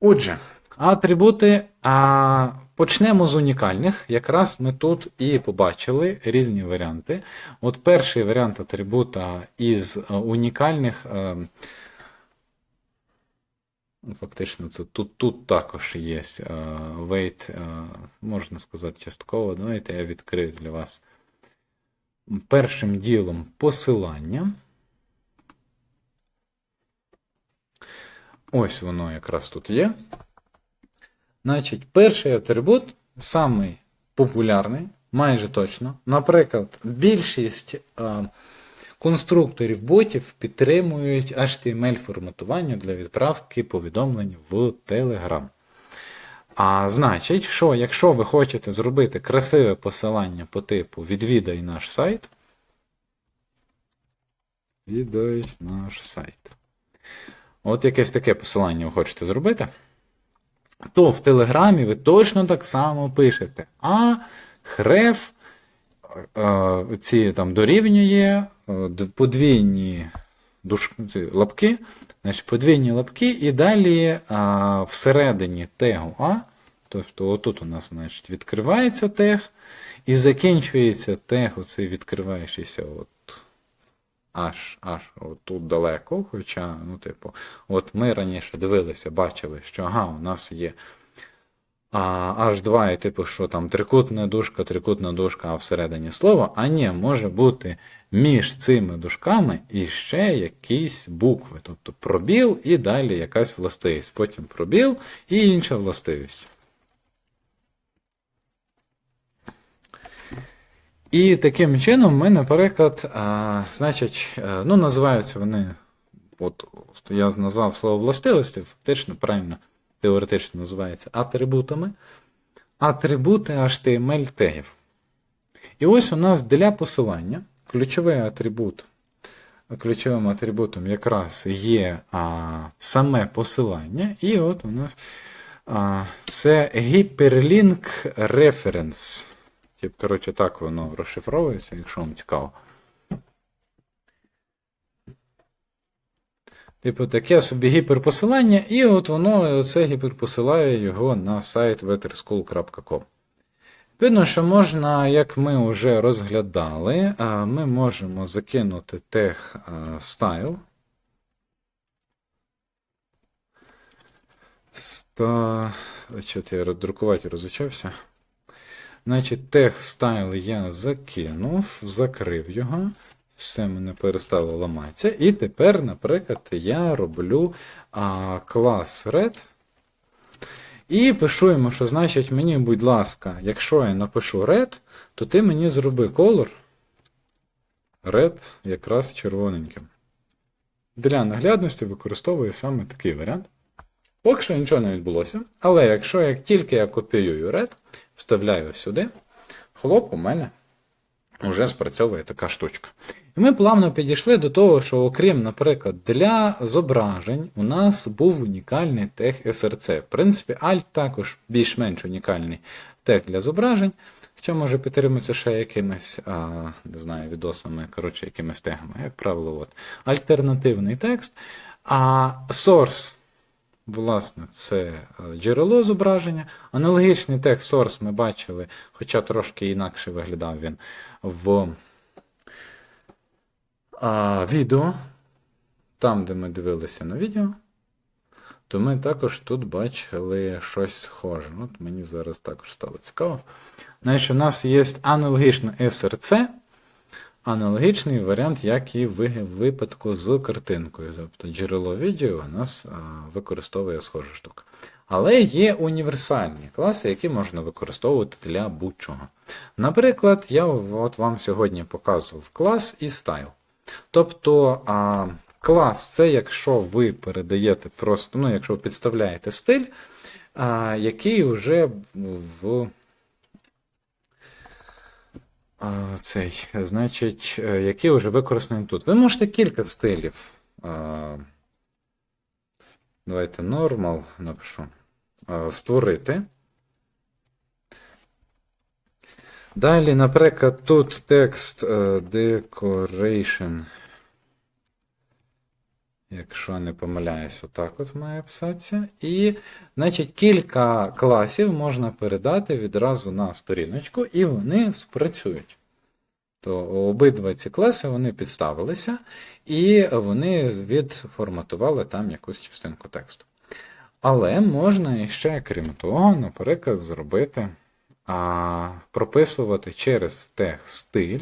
Отже, атрибути. А, почнемо з унікальних. Якраз ми тут і побачили різні варіанти. От перший варіант атрибута із е, унікальних. е, ну, Фактично, це тут, тут також є weight, е, можна сказати, частково. Давайте я відкрию для вас першим ділом посилання. Ось воно якраз тут є. Значить, перший атрибут, самий популярний, майже точно. Наприклад, більшість е, конструкторів ботів підтримують HTML-форматування для відправки повідомлень в Telegram. А значить, що якщо ви хочете зробити красиве посилання по типу відвідай наш сайт, відвідай наш сайт. От якесь таке посилання ви хочете зробити, то в Телеграмі ви точно так само пишете. А хреф е, ці там дорівнює е, подвійні ці, лапки, значить, подвійні лапки, і далі а, всередині тегу А, тобто отут у нас значить, відкривається тег, і закінчується тег, оцей відкриваючийся от аж аж тут далеко. Хоча, ну, типу, от ми раніше дивилися, бачили, що ага, у нас є а, H2, і типу, що там трикутна дужка, трикутна дужка, а всередині слово. А ні, може бути між цими дужками і ще якісь букви. Тобто пробіл і далі якась властивість. Потім пробіл і інша властивість. І таким чином ми, наприклад, а, значить, е, ну, називаються вони, от я назвав слово властивості, фактично, правильно, теоретично називається атрибутами. Атрибути HTML тегів. І ось у нас для посилання ключовий атрибут. Ключовим атрибутом якраз є а, саме посилання, і от у нас а, це Hyperlink Reference. Тип, коротше, так воно розшифровується, якщо вам цікаво. Типу, таке собі гіперпосилання, і от воно це гіперпосилає його на сайт veterschool.com. Видно, що можна, як ми вже розглядали, ми можемо закинути тег а, style. Ста... Що я друкувати розучався. Значить, style я закинув, закрив його. Все мене перестало ламатися. І тепер, наприклад, я роблю а, клас red. І пишу йому, що значить мені, будь ласка, якщо я напишу red, то ти мені зроби color red якраз червоненьким. Для наглядності використовую саме такий варіант. Поки що нічого не відбулося. Але якщо як тільки я копіюю red, вставляю сюди, хлоп, у мене вже спрацьовує така штучка. І ми плавно підійшли до того, що, окрім, наприклад, для зображень у нас був унікальний тег SRC. В принципі, Alt також більш-менш унікальний тег для зображень. Хоча може підтримується ще якимись, а, не знаю, відосами, коротше, якимись тегами, як правило, от. альтернативний текст. А source, власне, це е, джерело зображення. Аналогічний текст source ми бачили, хоча трошки інакше виглядав він в а, відео. Там, де ми дивилися на відео, то ми також тут бачили щось схоже. От мені зараз також стало цікаво. Значить, у нас є аналогічно SRC, аналогічний варіант, як і в випадку з картинкою. Тобто джерело відео у нас використовує схожа штука. Але є універсальні класи, які можна використовувати для будь-чого. Наприклад, я от вам сьогодні показував клас і стайл. Тобто а, клас це якщо ви передаєте просто, ну, якщо ви підставляєте стиль, а, який вже в цей, значить, е, який вже використаний тут. Ви можете кілька стилів. Давайте normal напишу. Створити. Далі, наприклад, тут текст е, decoration. Якщо не помиляюсь, отак от має писатися. І, значить, кілька класів можна передати відразу на сторіночку, і вони спрацюють. То обидва ці класи вони підставилися, і вони відформатували там якусь частинку тексту. Але можна ще, крім того, наприклад, зробити, а, прописувати через тег стиль,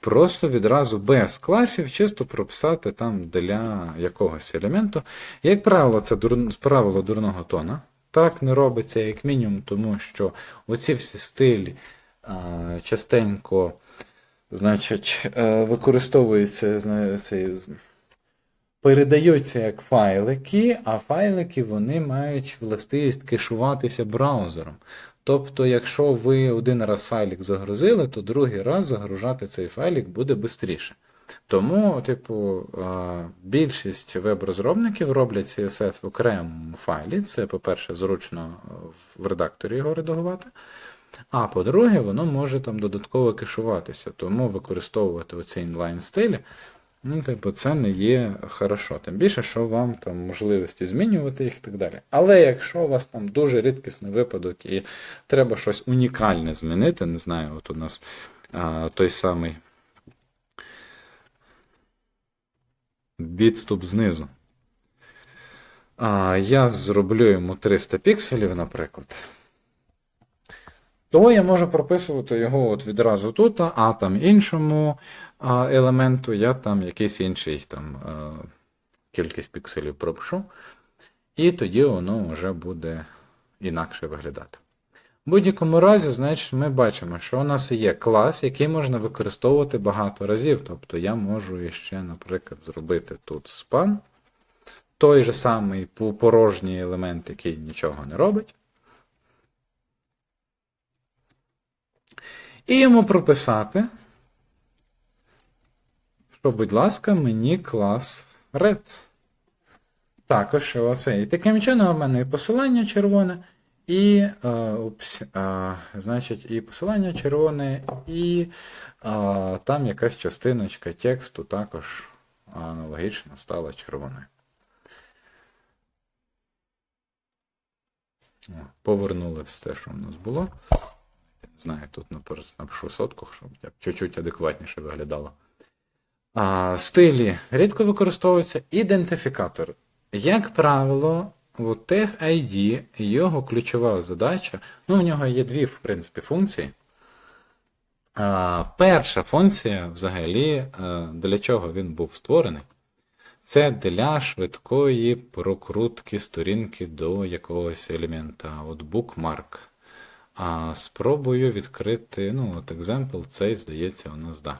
просто відразу без класів, чисто прописати там для якогось елементу. Як правило, це дур... правило дурного тона. Так не робиться, як мінімум, тому що оці всі стилі а, частенько значить, е, використовуються зна- передаються як файлики, а файлики вони мають властивість кешуватися браузером. Тобто, якщо ви один раз файлик загрузили, то другий раз загружати цей файлик буде швидше. Тому, типу, більшість веб-розробників роблять CSS в окремому файлі. Це, по-перше, зручно е, в редакторі його редагувати. А по-друге, воно може там додатково кешуватися, тому використовувати оці інлайн стилі, ну, типу, це не є хорошо. Тим більше, що вам там можливості змінювати їх і так далі. Але якщо у вас там дуже рідкісний випадок і треба щось унікальне змінити, не знаю, от у нас а, той самий відступ знизу. А, я зроблю йому 300 пікселів, наприклад. То я можу прописувати його от відразу тут, а там іншому елементу я там якийсь інший там, а, кількість пікселів пропишу. І тоді воно вже буде інакше виглядати. В будь-якому разі, значить, ми бачимо, що у нас є клас, який можна використовувати багато разів. Тобто я можу ще, наприклад, зробити тут span, той же самий порожній елемент, який нічого не робить. І йому прописати, що, будь ласка, мені клас red. Також оце. І таким чином у мене і посилання червоне, і е, упс, е, значить, і посилання червоне, і е, там якась частиночка тексту також аналогічно стала червоною. Повернули все, що в нас було. Знаю, тут напишу сотку, щоб чуть-чуть адекватніше виглядало. А, стилі рідко використовується ідентифікатор. Як правило, у тег ID його ключова задача, ну, в нього є дві, в принципі, функції. А, перша функція, взагалі, е, для чого він був створений, це для швидкої прокрутки сторінки до якогось елемента. От bookmark. А спробую відкрити, ну, от example, цей, здається, у нас да.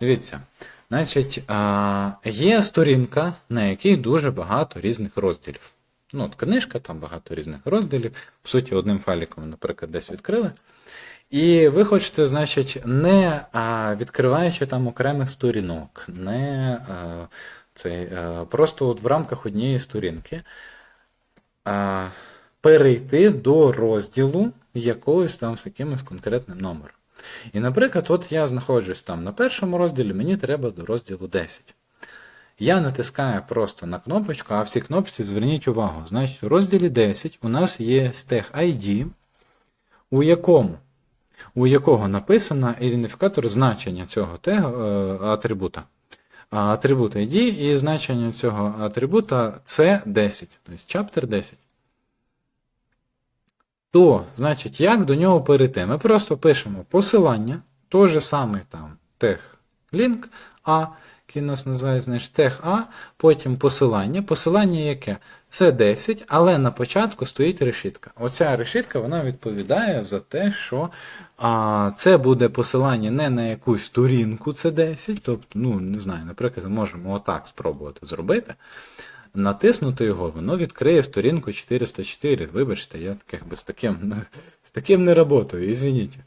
Дивіться, значить, а, є сторінка, на якій дуже багато різних розділів. Ну, от книжка, там багато різних розділів. По суті, одним файликом, наприклад, десь відкрили. І ви хочете, значить, не а, відкриваючи там окремих сторінок, не а, цей, а, просто от в рамках однієї сторінки а, перейти до розділу якогось там з якимось конкретним номером. І, наприклад, от я знаходжусь там на першому розділі, мені треба до розділу 10. Я натискаю просто на кнопочку, а всі кнопці зверніть увагу. Значить, у розділі 10 у нас є стег ID, у якому у якого написано ідентифікатор значення цього тега, е, атрибута. Атрибут ID і значення цього атрибута це 10, тобто chapter 10. То, значить, як до нього перейти? Ми просто пишемо посилання, той же самий там тег лінк А, який нас називає, значить, тег А, потім посилання. Посилання яке? Це 10, але на початку стоїть решітка. Оця решітка вона відповідає за те, що а, це буде посилання не на якусь сторінку, це 10. Тобто, ну, не знаю, наприклад, можемо отак спробувати зробити. Натиснути його, воно відкриє сторінку 404. Вибачте, я таких би з таким, з таким не працюю, ізвініть.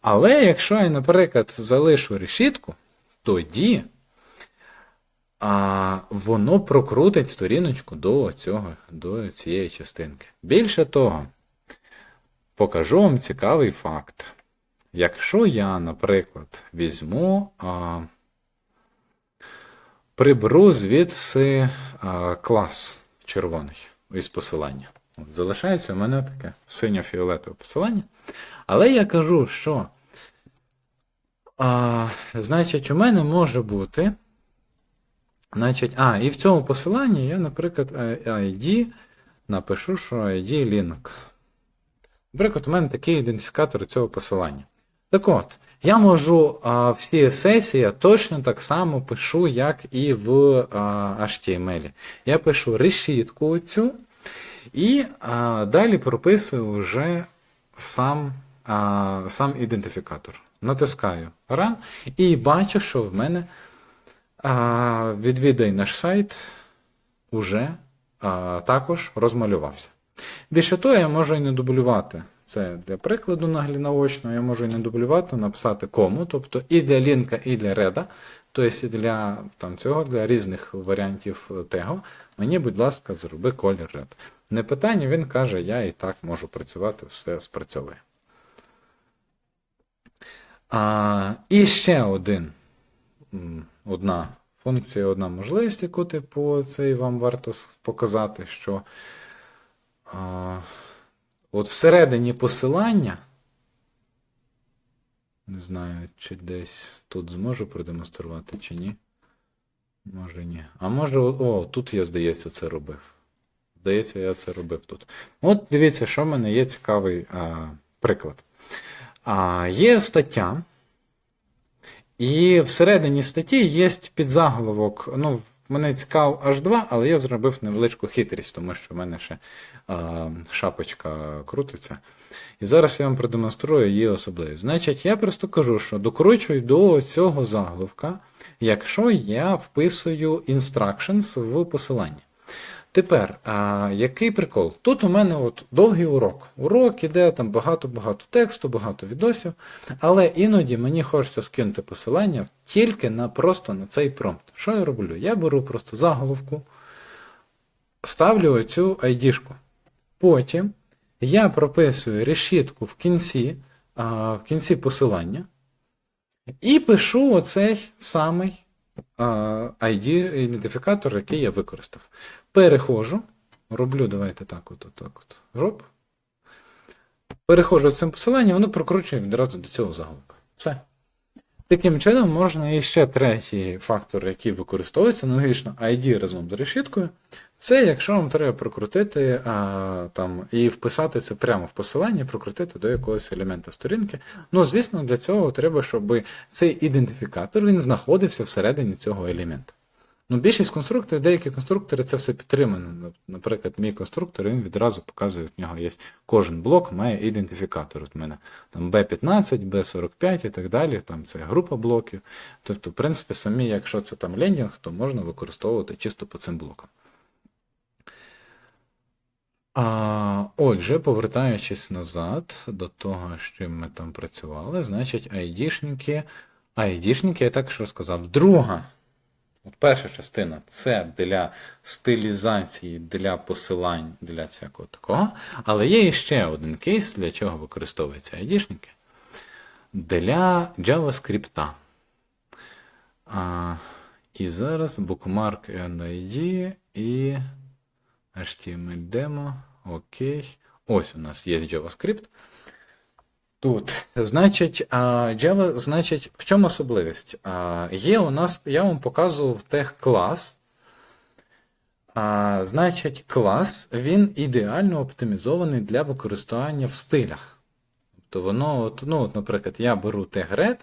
Але якщо я, наприклад, залишу решітку, тоді а, воно прокрутить сторіночку до, цього, до цієї частинки. Більше того, покажу вам цікавий факт. Якщо я, наприклад, візьму. А, приберу звідси а, клас червоний із посилання. Залишається у мене таке синьо-фіолетове посилання. Але я кажу, що а, значить, у мене може бути. Значить, а, і в цьому посиланні я, наприклад, ID напишу, що ID link. Наприклад, у мене такий ідентифікатор цього посилання. Так от, я можу а, всі сесії точно так само пишу, як і в а, HTML. Я пишу решітку цю, і а, далі прописую вже сам, а, сам ідентифікатор. Натискаю Run і бачу, що в мене а, відвідай наш сайт уже а, також розмалювався. Більше того, я можу і не дублювати. Це для прикладу наочно, я можу і не дублювати, написати кому, тобто і для лінка, і для реда, тобто і для там, цього, для різних варіантів тегу. Мені, будь ласка, зроби колір red. Не питання, він каже, я і так можу працювати, все спрацьовує. А, і ще один, одна функція, одна можливість, яку типу, цей вам варто показати, що а, от всередині посилання, не знаю, чи десь тут зможу продемонструвати, чи ні. Може ні. А може, о, тут я, здається, це робив. Здається, я це робив тут. От дивіться, що в мене є цікавий а, приклад. А, є стаття, і всередині статті є підзаголовок. Ну, мене цікав H2, але я зробив невеличку хитрість, тому що в мене ще а, шапочка крутиться. І зараз я вам продемонструю її особливість. Значить, я просто кажу, що докручую до цього заголовка, якщо я вписую instructions в посиланні. Тепер, а, який прикол? Тут у мене от довгий урок. Урок іде там багато-багато тексту, багато відосів, але іноді мені хочеться скинути посилання тільки на просто на цей промпт. Що я роблю? Я беру просто заголовку, ставлю оцю ID-шку. Потім я прописую решітку в кінці, а, в кінці посилання і пишу оцей самий ID-ідентифікатор, який я використав. Переходжу, роблю, давайте так, от, от, роb. Переходжу з цим посиланням, воно прокручує відразу до цього заголовка. Все. Таким чином, можна і ще третій фактор, який використовується, аналогічно ID разом з решіткою. Це якщо вам треба прокрутити а, там, і вписати це прямо в посиланні, прокрутити до якогось елемента сторінки. Ну, звісно, для цього треба, щоб цей ідентифікатор він знаходився всередині цього елемента. Ну, більшість конструкторів, деякі конструктори це все підтримано. Ну, Наприклад, мій конструктор він відразу показує, в нього є кожен блок має ідентифікатор. От мене там B15, B45 і так далі. Там це група блоків. Тобто, в принципі, самі, якщо це там лендінг, то можна використовувати чисто по цим блокам. А, Отже, повертаючись назад до того, чим ми там працювали, значить, айдішники. Айдішники, я так що сказав, друга. От перша частина це для стилізації, для посилань, для всякого такого. Але є ще один кейс, для чого використовуються айдішники. Для JavaScript. А, і зараз bookmark and ID і HTML демо. Окей. Ось у нас є JavaScript. Тут, значить, Java, значить, в чому особливість? Є у нас, я вам показував тег клас. Значить, клас, він ідеально оптимізований для використання в стилях. Тобто воно, ну, от, наприклад, я беру тег red,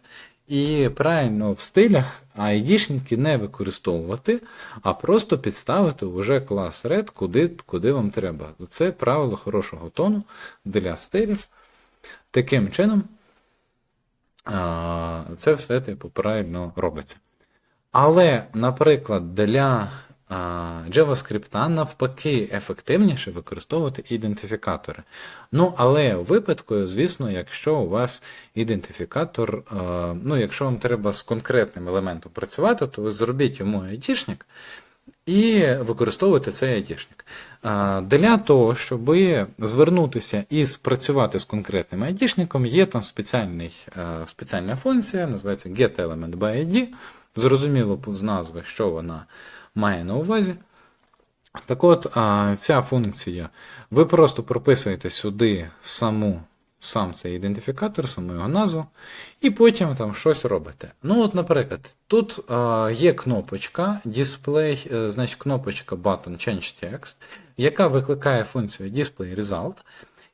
і правильно в стилях ID-шники не використовувати, а просто підставити вже клас red, куди, куди вам треба. Це правило хорошого тону для стилів. Таким чином, це все типу правильно робиться. Але, наприклад, для JavaScript навпаки ефективніше використовувати ідентифікатори. Ну, але у випадку, звісно, якщо у вас ідентифікатор, ну, якщо вам треба з конкретним елементом працювати, то ви зробіть йому айтішник і використовуйте цей айтішник. Для того, щоб звернутися і спрацювати з конкретним айтішником, є там спеціальний, е, спеціальна функція, називається getElementById. Зрозуміло з назви, що вона має на увазі. Так от, ця функція, ви просто прописуєте сюди саму, сам цей ідентифікатор, саму його назву, і потім там щось робите. Ну, от, наприклад, тут а, є кнопочка Display, е, значить кнопочка Button Change Text, яка викликає функцію Display Result.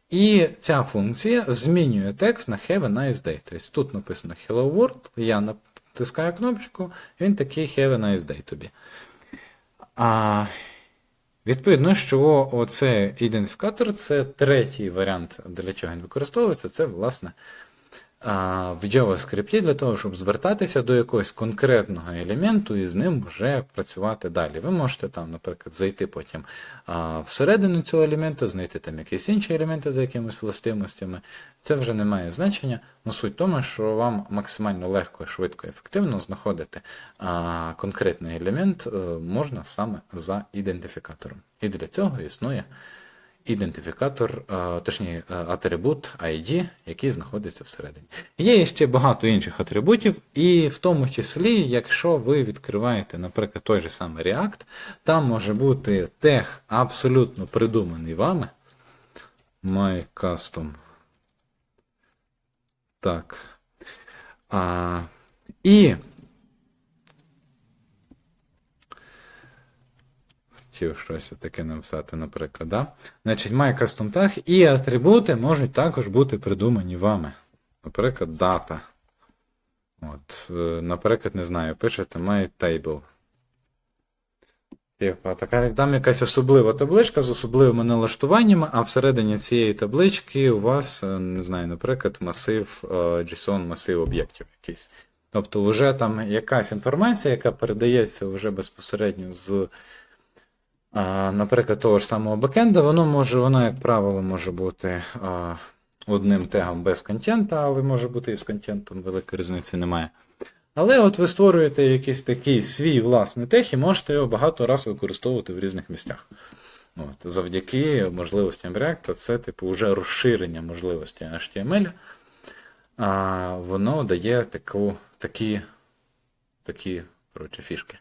І ця функція змінює текст на Have a nice day. Тобто тут написано Hello World, я натискаю кнопочку, він такий Have a nice day тобі. А, відповідно, що оцей ідентифікатор це третій варіант, для чого він використовується. Це, власне, в JavaScript для того, щоб звертатися до якогось конкретного елементу і з ним вже працювати далі. Ви можете там, наприклад, зайти потім всередину цього елемента, знайти там якісь інші елементи за якимись властивостями. Це вже не має значення. Но суть в тому, що вам максимально легко, швидко і ефективно знаходити конкретний елемент е, можна саме за ідентифікатором. І для цього існує ідентифікатор, е, точніше, е, атрибут ID, який знаходиться всередині. Є ще багато інших атрибутів, і в тому числі, якщо ви відкриваєте, наприклад, той же самий React, там може бути тег абсолютно придуманий вами. My custom. Так. А, і хотів щось таке написати, наприклад. Да? Значить, має custom tag і атрибути можуть також бути придумані вами. Наприклад, дата. От, е, наприклад, не знаю, пишете my table. Така, там якась особлива табличка з особливими налаштуваннями, а всередині цієї таблички у вас, е, не знаю, наприклад, масив е, JSON, масив об'єктів якийсь. Тобто, вже там якась інформація, яка передається вже безпосередньо з наприклад, того ж самого бекенда, воно може, воно, як правило, може бути одним тегом без контента, але може бути і з контентом, великої різниці немає. Але от ви створюєте якийсь такий свій власний тег і можете його багато разів використовувати в різних місцях. От, завдяки можливостям React, це типу вже розширення можливості HTML, а воно дає таку, такі, такі коротше, фішки.